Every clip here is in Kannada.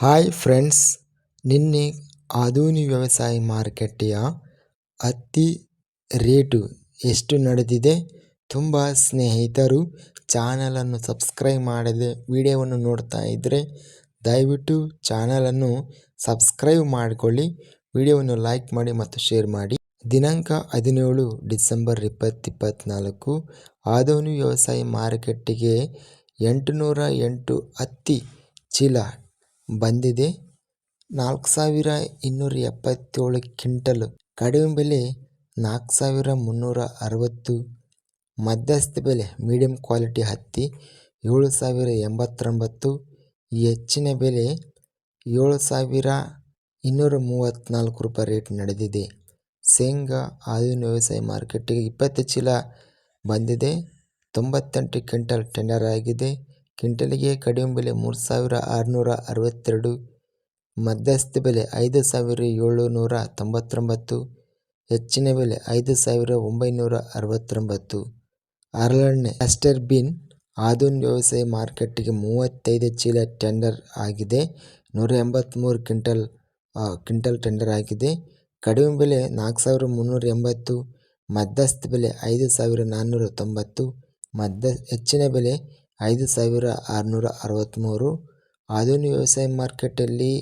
ಹಾಯ್ ಫ್ರೆಂಡ್ಸ್ ನಿನ್ನೆ ಆಧುನಿಕ ವ್ಯವಸಾಯ ಮಾರುಕಟ್ಟೆಯ ಹತ್ತಿ ರೇಟು ಎಷ್ಟು ನಡೆದಿದೆ? ತುಂಬ ಸ್ನೇಹಿತರು ಚಾನಲನ್ನು ಸಬ್ಸ್ಕ್ರೈಬ್ ಮಾಡದೆ ವಿಡಿಯೋವನ್ನು ನೋಡ್ತಾ ಇದ್ದರೆ ದಯವಿಟ್ಟು ಚಾನಲನ್ನು ಸಬ್ಸ್ಕ್ರೈಬ್ ಮಾಡಿಕೊಳ್ಳಿ, ವಿಡಿಯೋವನ್ನು ಲೈಕ್ ಮಾಡಿ ಮತ್ತು ಶೇರ್ ಮಾಡಿ. ದಿನಾಂಕ ಹದಿನೇಳು ಡಿಸೆಂಬರ್ ಇಪ್ಪತ್ತಿಪ್ಪತ್ತ್ನಾಲ್ಕು ಆಧುನಿ ವ್ಯವಸಾಯ ಮಾರುಕಟ್ಟೆಗೆ ಎಂಟುನೂರ ಎಂಟು ಹತ್ತಿ ಚೀಲ ಬಂದಿದೆ. ನಾಲ್ಕು ಸಾವಿರ ಇನ್ನೂರ ಎಪ್ಪತ್ತೇಳು ಕ್ವಿಂಟಲ್. ಕಡಿಮೆ ಬೆಲೆ ನಾಲ್ಕು ಸಾವಿರ ಮುನ್ನೂರ ಅರವತ್ತು. ಮಧ್ಯಸ್ಥ ಬೆಲೆ ಮೀಡಿಯಂ ಕ್ವಾಲಿಟಿ ಹತ್ತಿ ಏಳು ಸಾವಿರ ಎಂಬತ್ತೊಂಬತ್ತು. ಹೆಚ್ಚಿನ ಬೆಲೆ ಏಳು ಸಾವಿರ ಇನ್ನೂರ ಮೂವತ್ತ್ನಾಲ್ಕು ರೂಪಾಯಿ ರೇಟ್ ನಡೆದಿದೆ. ಶೇಂಗಾ ಆಧುನಿಕ ವ್ಯವಸಾಯ ಮಾರುಕಟ್ಟೆಗೆ ಇಪ್ಪತ್ತು ಚೀಲ ಬಂದಿದೆ. ತೊಂಬತ್ತೆಂಟು ಕ್ವಿಂಟಲ್ ಟೆಂಡರ್ ಆಗಿದೆ. ಕ್ವಿಂಟಲಿಗೆ ಕಡಿಮೆ ಬೆಲೆ ಮೂರು ಸಾವಿರ ಆರುನೂರ ಅರವತ್ತೆರಡು, ಮಧ್ಯಸ್ಥ ಬೆಲೆ ಐದು ಸಾವಿರ ಏಳುನೂರ ತೊಂಬತ್ತೊಂಬತ್ತು, ಹೆಚ್ಚಿನ ಬೆಲೆ ಐದು ಸಾವಿರ ಒಂಬೈನೂರ ಅರವತ್ತೊಂಬತ್ತು. ಹರಳೆಣ್ಣೆ ಅಸ್ಟರ್ ಬಿನ್ ಆಧುನಿಕ ವ್ಯವಸಾಯ ಮಾರುಕಟ್ಟೆಗೆ ಮೂವತ್ತೈದು ಚೀಲ ಟೆಂಡರ್ ಆಗಿದೆ. ನೂರ ಎಂಬತ್ತ್ಮೂರು ಕ್ವಿಂಟಲ್ ಕ್ವಿಂಟಲ್ ಟೆಂಡರ್ ಆಗಿದೆ. ಕಡಿಮೆ ಬೆಲೆ ನಾಲ್ಕು ಸಾವಿರ ಮುನ್ನೂರ ಎಂಬತ್ತು, ಮಧ್ಯಸ್ಥ ಬೆಲೆ ಐದು ಸಾವಿರ ನಾನ್ನೂರ ತೊಂಬತ್ತು ಮಧ್ಯ ಹೆಚ್ಚಿನ ಬೆಲೆ ಐದು ಸಾವಿರ ಆರುನೂರ ಅರವತ್ತ್ಮೂರು ಆಧುನಿಕ ವ್ಯವಸಾಯ ಮಾರ್ಕೆಟಲ್ಲಿ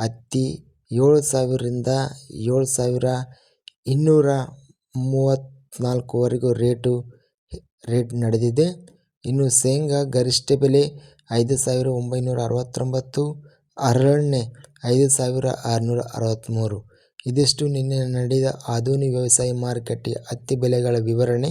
ಹತ್ತಿ ಏಳು ಸಾವಿರದಿಂದ ಏಳು ಸಾವಿರ ಇನ್ನೂರ ಮೂವತ್ತ್ನಾಲ್ಕುವರೆಗೂ ರೇಟು, ರೇಟ್ ನಡೆದಿದೆ. ಇನ್ನು ಶೇಂಗಾ ಗರಿಷ್ಠ ಬೆಲೆ ಐದು ಸಾವಿರ ಒಂಬೈನೂರ ಅರವತ್ತೊಂಬತ್ತು. ಹರಳೆಣ್ಣೆ ಐದು ಸಾವಿರ ಆರುನೂರ ಅರವತ್ತ್ಮೂರು. ಇದಿಷ್ಟು ನಿನ್ನೆ ನಡೆದ ಆಧುನಿಕ ವ್ಯವಸಾಯ ಮಾರುಕಟ್ಟೆಯ ಹತ್ತಿ ಬೆಲೆಗಳ ವಿವರಣೆ.